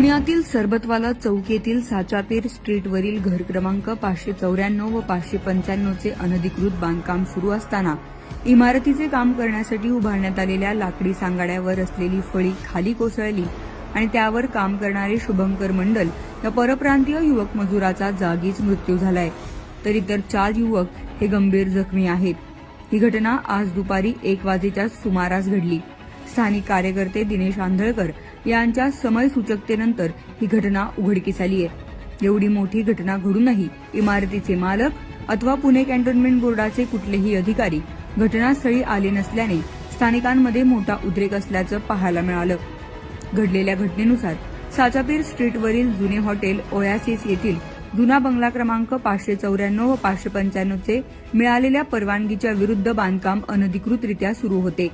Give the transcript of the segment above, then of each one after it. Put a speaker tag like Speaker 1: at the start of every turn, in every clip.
Speaker 1: पुण्यातील सरबतवाला चौक येथील साचापीर स्ट्रीटवरील घर क्रमांक पाचशे चौऱ्याण्णव व पाचशे पंच्याण्णवचे अनधिकृत बांधकाम सुरू असताना इमारतीचे काम करण्यासाठी उभारण्यात आलेल्या लाकडी सांगाड्यावर असलेली फळी खाली कोसळली आणि त्यावर काम करणारे शुभंकर मंडल या परप्रांतीय युवक मजुराचा जागीच मृत्यू झालाय. तर इतर चार युवक हे गंभीर जखमी आहेत. ही घटना आज दुपारी एक वाजेच्या सुमारास घडली. स्थानिक कार्यकर्ते दिनेश आंधळकर यांच्या समयसूचकतेनंतर ही घटना उघडकीस आली आहे. एवढी मोठी घटना घडूनही इमारतीचे मालक अथवा पुणे कॅन्टोन्मेंट बोर्डाचे कुठलेही अधिकारी घटनास्थळी आले नसल्याने स्थानिकांमध्ये मोठा उद्रेक असल्याचं पाहायला मिळालं. घडलेल्या घटनेनुसार साचापीर स्ट्रीटवरील जुने हॉटेल ओयासिस येथील जुना बंगला क्रमांक पाचशे चौऱ्याण्णव व पाचशे पंच्याण्णवचे मिळालेल्या परवानगीच्या विरुद्ध बांधकाम अनधिकृतरित्या सुरू होते.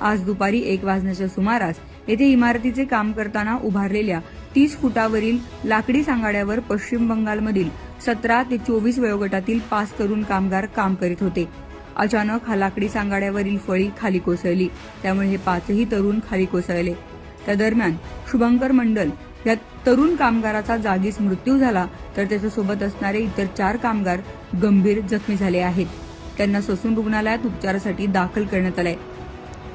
Speaker 1: आज दुपारी एक वाजण्याच्या सुमारास येथे इमारतीचे काम करताना उभारलेल्या तीस फुटावरील लाकडी सांगाड्यावर पश्चिम बंगालमधील सतरा ते चोवीस वयोगटातील पाच तरुण कामगार काम करीत होते. अचानक हा लाकडी सांगाड्यावरील फळी खाली कोसळली. त्यामुळे हे पाचही तरुण खाली कोसळले. त्या दरम्यान शुभंकर मंडल या तरुण कामगाराचा जागीच मृत्यू झाला तर त्याच्यासोबत असणारे इतर चार कामगार गंभीर जखमी झाले आहेत. त्यांना ससून रुग्णालयात उपचारासाठी दाखल करण्यात आलंय.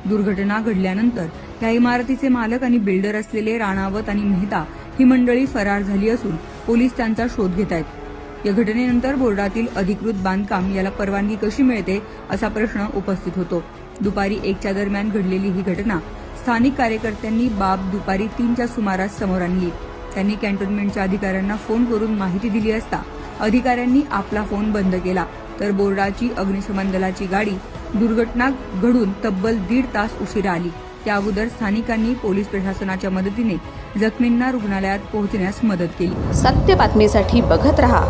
Speaker 1: दुर्घटना घडल्यानंतर या इमारतीचे मालक आणि बिल्डर असलेले राणावत आणि मेहता ही मंडळी फरार झाली असून पोलीस त्यांचा शोध घेत आहेत. या घटनेनंतर बोर्डातील अधिकृत बांधकाम याला परवानगी कशी मिळते असा प्रश्न उपस्थित होतो. दुपारी एकच्या दरम्यान घडलेली ही घटना स्थानिक कार्यकर्त्यांनी बाब दुपारी तीनच्या सुमारास समोर आणली. त्यांनी कॅन्टोन्मेंटच्या अधिकाऱ्यांना फोन करून माहिती दिली असता अधिकाऱ्यांनी आपला फोन बंद केला. तर बोर्डाची अग्निशमन दलाची गाडी दुर्घटना घडून तब्बल दीड तास उशिरा आली. त्या अगोदर स्थानिकांनी पोलीस प्रशासनाच्या मदतीने जखमींना रुग्णालयात पोहोचण्यास मदत केली.
Speaker 2: सत्य बातमीसाठी बघत रहा.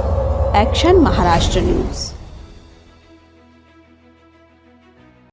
Speaker 2: Action Maharashtra news